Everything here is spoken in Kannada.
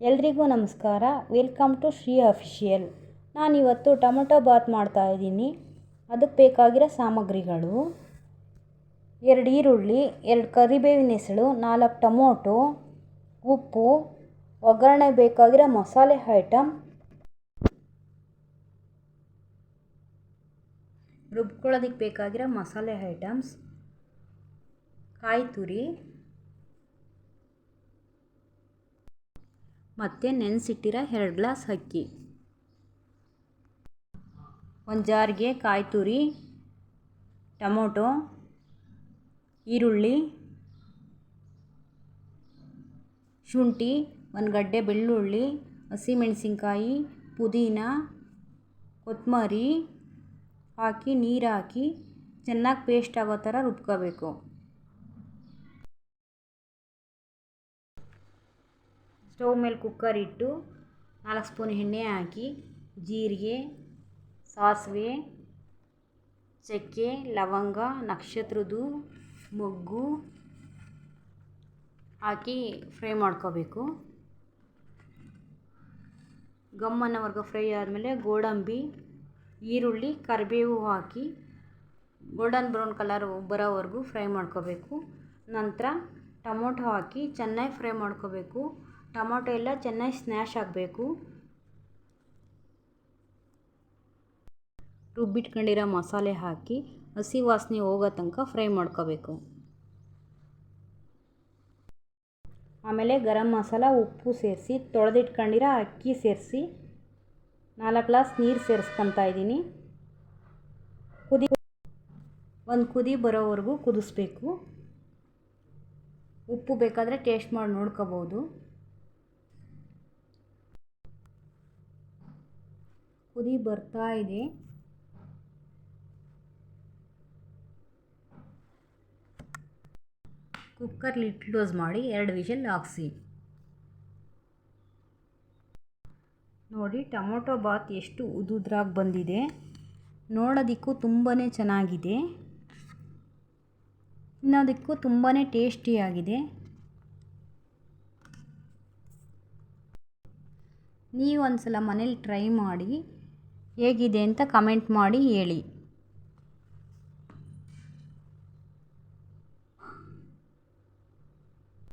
ಎಲ್ರಿಗೂ ನಮಸ್ಕಾರ. ವೆಲ್ಕಮ್ ಟು ಶ್ರೀ ಅಫಿಷಿಯಲ್ ನಾನಿವತ್ತು ಟೊಮೊಟೊ ಬಾತ್ ಮಾಡ್ತಾಯಿದ್ದೀನಿ ಅದಕ್ಕೆ ಬೇಕಾಗಿರೋ ಸಾಮಗ್ರಿಗಳು. ಎರಡು ಈರುಳ್ಳಿ, ಎರಡು ಕರಿಬೇವಿನ ಹೆಸಳು, ನಾಲ್ಕು ಟೊಮೊಟೊ, ಉಪ್ಪು, ಒಗ್ಗರಣೆ ಬೇಕಾಗಿರೋ ಮಸಾಲೆ ಐಟಮ್. ರುಬ್ಕೊಳ್ಳೋದಕ್ಕೆ ಬೇಕಾಗಿರೋ ಮಸಾಲೆ ಐಟಮ್ಸ್. ಕಾಯಿ ತುರಿ. ಮತ್ತು ನೆನೆಸಿಟ್ಟಿರೋ ಎರಡು ಗ್ಲಾಸ್ ಅಕ್ಕಿ. ಒಂದು ಜಾರಿಗೆ ಕಾಯಿ ತುರಿ ಟೊಮೊಟೊ, ಈರುಳ್ಳಿ, ಶುಂಠಿ, ಒಂದು ಗಡ್ಡೆ ಬೆಳ್ಳುಳ್ಳಿ, ಹಸಿಮೆಣಸಿನ್ಕಾಯಿ, ಪುದೀನ ಕೊತ್ತಂಬರಿ ಹಾಕಿ ನೀರು ಹಾಕಿ ಚೆನ್ನಾಗಿ ಪೇಸ್ಟ್ ಆಗೋ ಥರ ರುಬ್ಕೋಬೇಕು. ಸ್ಟವ್ ಮೇಲೆ ಕುಕ್ಕರ್ ಇಟ್ಟು ನಾಲ್ಕು ಸ್ಪೂನ್ ಎಣ್ಣೆ ಹಾಕಿ, ಜೀರಿಗೆ, ಸಾಸಿವೆ, ಚಕ್ಕೆ, ಲವಂಗ, ನಕ್ಷತ್ರದ್ದು, ಮೊಗ್ಗು ಹಾಕಿ ಫ್ರೈ ಮಾಡ್ಕೋಬೇಕು. ಗಮ್ ಅನ್ನೋವರೆಗೂ ಫ್ರೈ ಆದಮೇಲೆ ಗೋಡಂಬಿ, ಈರುಳ್ಳಿ, ಕರಿಬೇವು ಹಾಕಿ ಗೋಲ್ಡನ್ ಬ್ರೌನ್ ಕಲರ್ ಬರೋವರೆಗೂ ಫ್ರೈ ಮಾಡ್ಕೋಬೇಕು. ನಂತರ ಟೊಮೊಟೊ ಹಾಕಿ ಚೆನ್ನಾಗಿ ಫ್ರೈ ಮಾಡ್ಕೋಬೇಕು. ಟೊಮೊಟೊ ಎಲ್ಲ ಚೆನ್ನಾಗಿ ಸ್ನ್ಯಾಶ್ ಆಗಬೇಕು. ರುಬ್ಬಿಟ್ಕೊಂಡಿರೋ ಮಸಾಲೆ ಹಾಕಿ ಹಸಿ ವಾಸನೆ ಹೋಗೋ ತನಕ ಫ್ರೈ ಮಾಡ್ಕೋಬೇಕು. ಆಮೇಲೆ ಗರಂ ಮಸಾಲ, ಉಪ್ಪು ಸೇರಿಸಿ, ತೊಳೆದಿಟ್ಕೊಂಡಿರೋ ಅಕ್ಕಿ ಸೇರಿಸಿ, ನಾಲ್ಕು ಗ್ಲಾಸ್ ನೀರು ಸೇರಿಸ್ಕೊತಾ ಇದ್ದೀನಿ. ಕುದಿ ಒಂದು ಕುದಿ ಬರೋವರೆಗೂ ಕುದಿಸ್ಬೇಕು. ಉಪ್ಪು ಬೇಕಾದರೆ ಟೇಸ್ಟ್ ಮಾಡಿ ನೋಡ್ಕೋಬೋದು. ಕುದಿ ಬರ್ತಾ ಇದೆ. ಕುಕ್ಕರ್ ಲಿಟ್ ಕ್ಲೋಸ್ ಮಾಡಿ ಎರಡು ವಿಷಲ್ ಹಾಕ್ಸಿ. ನೋಡಿ, ಟೊಮೊಟೊ ಬಾತ್ ಎಷ್ಟು ಉದುದ್ರಾಗಿ ಬಂದಿದೆ. ನೋಡೋದಕ್ಕೂ ತುಂಬಾ ಚೆನ್ನಾಗಿದೆ. ತಿನ್ನೋದಕ್ಕೂ ತುಂಬಾ ಟೇಸ್ಟಿಯಾಗಿದೆ. ನೀವು ಒಂದು ಸಲ ಮನೇಲಿ ಟ್ರೈ ಮಾಡಿ. ಹೇಗಿದೆ ಅಂತ ಕಮೆಂಟ್ ಮಾಡಿ ಹೇಳಿ.